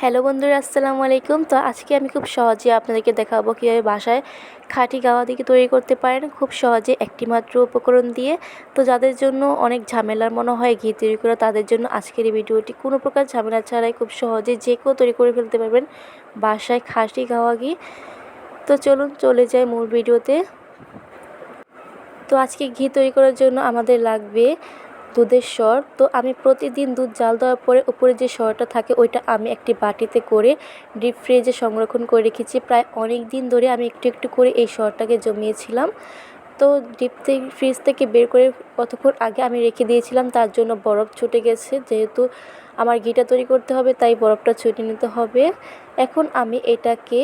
Hello বন্ধুরা, আসসালামু আলাইকুম। তো আজকে আমি খুব সহজে আপনাদেরকে দেখাবো কীভাবে বাসায় খাঁটি গাওয়া দিকে তৈরি করতে পারেন। খুব সহজে একটি মাত্র উপকরণ দিয়ে। তো যাদের জন্য অনেক ঝামেলার মনে হয় ঘি তৈরি করা, তাদের জন্য আজকের এই ভিডিওটি কোনো প্রকার ঝামেলা ছাড়াই খুব সহজে যে কেউ তৈরি করে ফেলতে পারবেন বাসায় খাঁটি গাওয়া ঘি। তো চলুন চলে যাই মূল ভিডিওতে। তো আজকে ঘি তৈরি করার জন্য আমাদের লাগবে দুধের স্বর তো আমি প্রতিদিন দুধ জাল দেওয়ার পরে উপরে যে সরটা থাকে, ওইটা আমি একটি বাটিতে করে ডিপ ফ্রিজে সংরক্ষণ করে রেখেছি। প্রায় অনেক দিন ধরে আমি একটু একটু করে এই স্বরটাকে জমিয়েছিলাম। তো ডিপ থেকে ফ্রিজ থেকে বের করে কতক্ষণ আগে আমি রেখে দিয়েছিলাম, তার জন্য বরফ ছুটে গেছে। যেহেতু আমার ঘিটা তৈরি করতে হবে, তাই বরফটা ছুটে নিতে হবে। এখন আমি এটাকে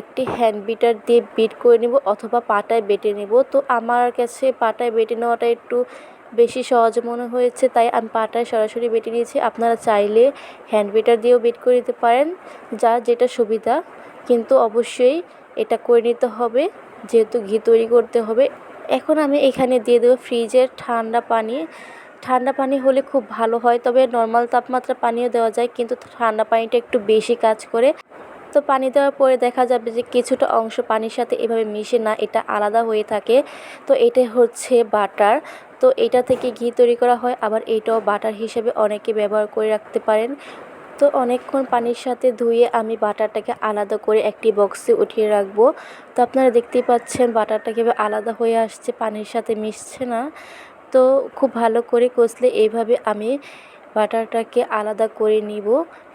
একটি হ্যান্ড বিটার দিয়ে বিট করে নেব অথবা পাটায় বেটে নেব। তো আমার কাছে পাটায় বেটে নেওয়াটা একটু বেশি সহজ মনে হয়েছে, তাই আমি পাটায় সরাসরি বেটে নিয়েছি। আপনারা চাইলে হ্যান্ড বেটার দিয়েও বেট করে নিতে পারেন যার যেটা সুবিধা। কিন্তু অবশ্যই এটা করে নিতে হবে, যেহেতু ঘি তৈরি করতে হবে। এখন আমি এখানে দিয়ে দেবো ফ্রিজের ঠান্ডা পানি। ঠান্ডা পানি হলে খুব ভালো হয়, তবে নর্মাল তাপমাত্রা পানিও দেওয়া যায়, কিন্তু ঠান্ডা পানিটা একটু বেশি কাজ করে। তো পানি দেওয়ার পরে দেখা যাবে যে কিছুটা অংশ পানির সাথে এভাবে মিশে না, এটা আলাদা হয়ে থাকে। তো এটা হচ্ছে বাটার। তো এটা থেকে ঘি তৈরি করা হয়, আবার এইটাও বাটার হিসেবে অনেকে ব্যবহার করে রাখতে পারেন। তো অনেকক্ষণ পানির সাথে ধুয়ে আমি বাটারটাকে আলাদা করে একটি বক্সে উঠিয়ে রাখব। তো আপনারা দেখতেই পাচ্ছেন বাটারটা কীভাবে আলাদা হয়ে আসছে, পানির সাথে মিশছে না। তো খুব ভালো করে কষলে এইভাবে আমি বাটারটাকে আলাদা করে নিব।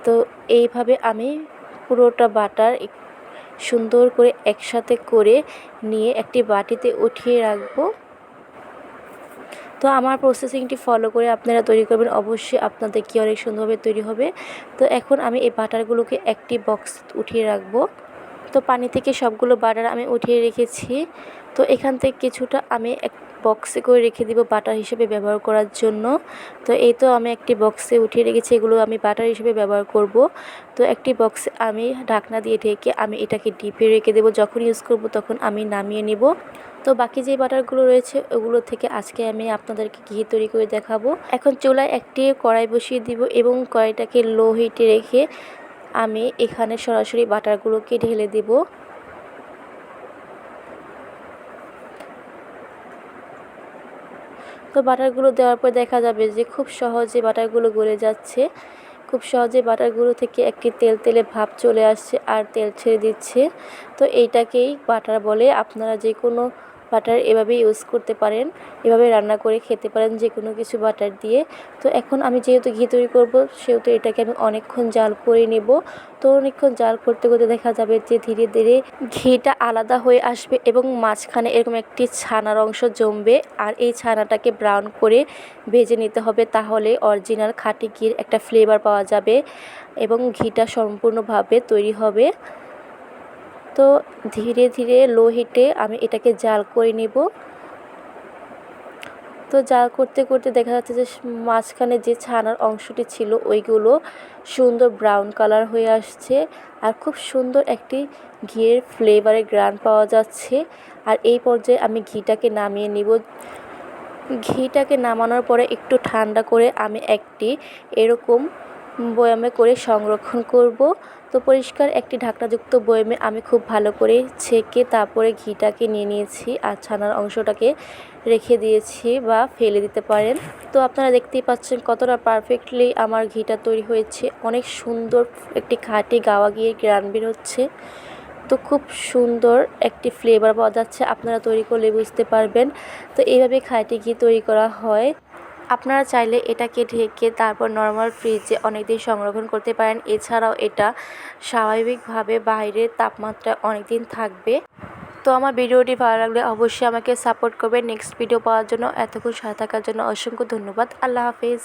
তো এইভাবে আমি পুরোটা বাটার সুন্দর করে একসাথে করে নিয়ে একটি বাটিতে উঠিয়ে রাখব। তো আমার প্রসেসিংটি ফলো করে আপনারা তৈরি করবেন। অবশ্যই আপনাদের কি অনেক সুন্দরভাবে তৈরি হবে। তো এখন আমি এই বাটারগুলোকে একটি বক্স উঠিয়ে রাখব। তো পানি থেকে সবগুলো বাটার আমি উঠিয়ে রেখেছি। তো এখান থেকে কিছুটা আমি এক বক্সে করে রেখে দিব বাটার হিসেবে ব্যবহার করার জন্য। তো এই তো আমি একটি বক্সে উঠিয়ে রেখেছি, এগুলো আমি বাটার হিসেবে ব্যবহার করব। তো একটি বক্সে আমি ঢাকনা দিয়ে ঢেকে আমি এটাকে ডিপে রেখে দেবো, যখন ইউজ করব তখন আমি নামিয়ে নিব। তো বাকি যে বাটারগুলো রয়েছে, ওগুলো থেকে আজকে আমি আপনাদেরকে ঘি তৈরি করে দেখাবো। এখন চুলায় একটি কড়াই বসিয়ে দিব এবং কড়াইটাকে লো হিটে রেখে আমি এখানে সরাসরি বাটারগুলোকে ঢেলে দেব। তো বাটারগুলো দেওয়ার পর দেখা যাবে যে খুব সহজে বাটারগুলো গলে যাচ্ছে। খুব সহজে বাটারগুলো থেকে একটি তেল তেলে ভাব চলে আসছে আর তেল ছেড়ে দিচ্ছে। তো এইটাকেই বাটার বলে। আপনারা যে কোনো বাটার এভাবে ইউজ করতে পারেন, এভাবে রান্না করে খেতে পারেন যে কোনো কিছু বাটার দিয়ে। তো এখন আমি যেহেতু ঘি তৈরি করব, সেহেতু এটাকে আমি অনেকক্ষণ জাল করে নেব। তো অনেকক্ষণ জাল করতে করতে দেখা যাবে যে ধীরে ধীরে ঘিটা আলাদা হয়ে আসবে এবং মাঝখানে এরকম একটি ছানার অংশ জমবে। আর এই ছানাটাকে ব্রাউন করে ভেজে নিতে হবে তাহলে অরিজিনাল খাঁটি ঘির একটা ফ্লেভার পাওয়া যাবে এবং ঘিটা সম্পূর্ণভাবে তৈরি হবে। তো ধীরে ধীরে লো হিটে আমি এটাকে জাল করে নেব। তো জাল করতে করতে দেখা যাচ্ছে যে মাঝখানে যে ছানার অংশটি ছিল ওইগুলো সুন্দর ব্রাউন কালার হয়ে আসছে আর খুব সুন্দর একটি ঘিয়ের ফ্লেভারের গ্রান পাওয়া যাচ্ছে। আর এই পর্যায়ে আমি ঘিটাকে নামিয়ে নিব। ঘিটাকে নামানোর পরে একটু ঠান্ডা করে আমি একটি এরকম বয়ামে করে সংরক্ষণ করব। পরিষ্কার একটি ঢাকনাযুক্ত বয়ামে আমি খুব ভালো করে ছেঁকে তারপরে ঘিটাকে নিয়ে নিয়েছি আর ছানার অংশটাকে রেখে দিয়েছি বা ফেলে দিতে পারেন। তো আপনারা দেখতেই পাচ্ছেন কতটা পারফেক্টলি আমার ঘিটা তৈরি হয়েছে। অনেক সুন্দর একটি খাঁটি গাওয়া গিয়ে গ্রান বের হচ্ছে। তো খুব সুন্দর একটি ফ্লেভার পাওয়া যাচ্ছে। আপনারা তৈরি করলে বুঝতে পারবেন। তো এইভাবে খাঁটি ঘি তৈরি করা হয়। আপনারা চাইলে এটাকে ঢেকে তারপর নর্মাল ফ্রিজে অনেক দিন সংরক্ষণ করতে পারেন। এছাড়াও এটা স্বাভাবিকভাবে বাইরের তাপমাত্রা অনেক দিন থাকবে। তো আমার ভিডিওটি ভালো লাগলে অবশ্যই আমাকে সাপোর্ট করবে নেক্সট ভিডিও পাওয়ার জন্য, এতক্ষণ সাথে থাকার জন্য অসংখ্য ধন্যবাদ। আল্লাহ হাফিজ।